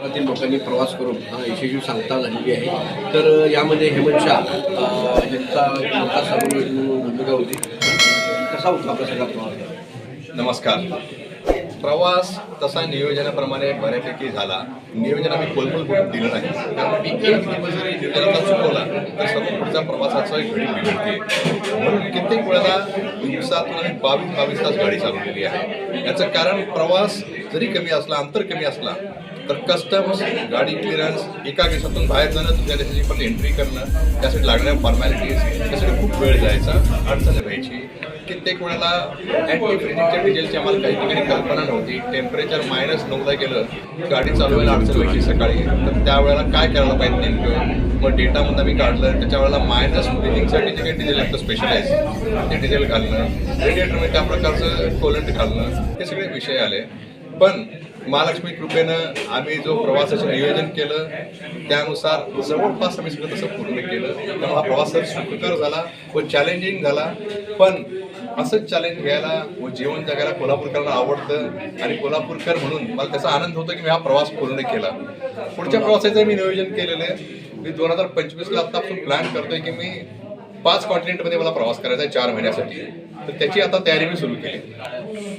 शहरातील लोकांनी प्रवास करून अ, यशस्वी सांगता झालेली आहे. तर यामध्ये हेमंत शाह यांचा मोठा भूमिका होती. कसा होता आपला सगळा प्रवास? नमस्कार. प्रवास तसा नियोजनाप्रमाणे बऱ्यापैकी झाला. नियोजन आम्ही खोलमोल करून दिलं नाही. कारण मी एक दिवस जरी नियोजनाचा चुकवला तर सर्व पुढच्या प्रवासाचा घडी बिघडते म्हणून कित्येक वेळेला दिवसातून आम्ही बावीस बावीस तास गाडी चालवलेली आहे. याचं कारण प्रवास जरी कमी असला अंतर कमी असला तर कस्टम्स गाडी क्लिअरन्स एका दिवसातून बाहेर जाणं दुसऱ्या देशाची पण एंट्री करणं त्यासाठी लागणाऱ्या फॉर्मॅलिटीज त्यासाठी खूप वेळ जायचा अडचण व्हायची. कित्येक वेळेला अँटी फ्रिजिंगच्या डिझेलची आम्हाला काही ठिकाणी कल्पना नव्हती. टेम्परेचर मायनस नऊला गेलं गाडी चालवायला अडचण व्हायची सकाळी. तर त्यावेळेला काय करायला पाहिजे नेमकं? मग डेटामधून आम्ही काढलं त्याच्या वेळेला मायनस फ्रिजिंगसाठी जे काही डिझेल असतं स्पेशलाइज ते डिझेल घालणं रेडिएटरमध्ये त्या प्रकारचं कोलंट घालणं हे सगळे विषय आले. पण महालक्ष्मी कृपेनं आम्ही जो प्रवासाचं नियोजन केलं त्यानुसार जवळपास आम्ही सगळं तसं पूर्ण केलं. त्यामुळे हा प्रवास सुखकर झाला व चॅलेंजिंग झाला पण असंच चॅलेंज घ्यायला व जीवन जगायला कोल्हापूरकरांना आवडतं आणि कोल्हापूरकर म्हणून मला त्याचा आनंद होतो की मी हा प्रवास पूर्ण केला. पुढच्या प्रवासाचं मी नियोजन केलेलं आहे. मी दोन हजार पंचवीसला आत्तापासून प्लॅन करतोय की मी पाच कॉन्टिनेंटमध्ये मला प्रवास करायचा आहे चार महिन्यासाठी. तर त्याची आता तयारी मी सुरू केली.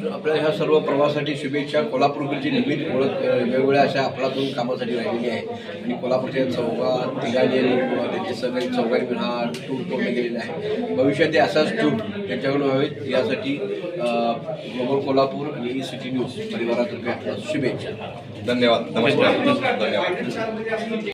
आपल्या ह्या सर्व प्रवासासाठी शुभेच्छा. कोल्हापूरची निर्मित ओळख वेगवेगळ्या अशा अफलातून कामासाठी राहिलेली आहे. आणि कोल्हापूरच्या आणि किंवा त्यांचे सगळे मिळून हा टूर पूर्ण केलेला आहे. भविष्यात ते असाच टूर त्यांच्याकडून व्हावेत. यासाठी ग्लोबल कोल्हापूर आणि ई सिटी न्यूज परिवारातर्फे आपल्याला शुभेच्छा. धन्यवाद. नमस्कार. धन्यवाद.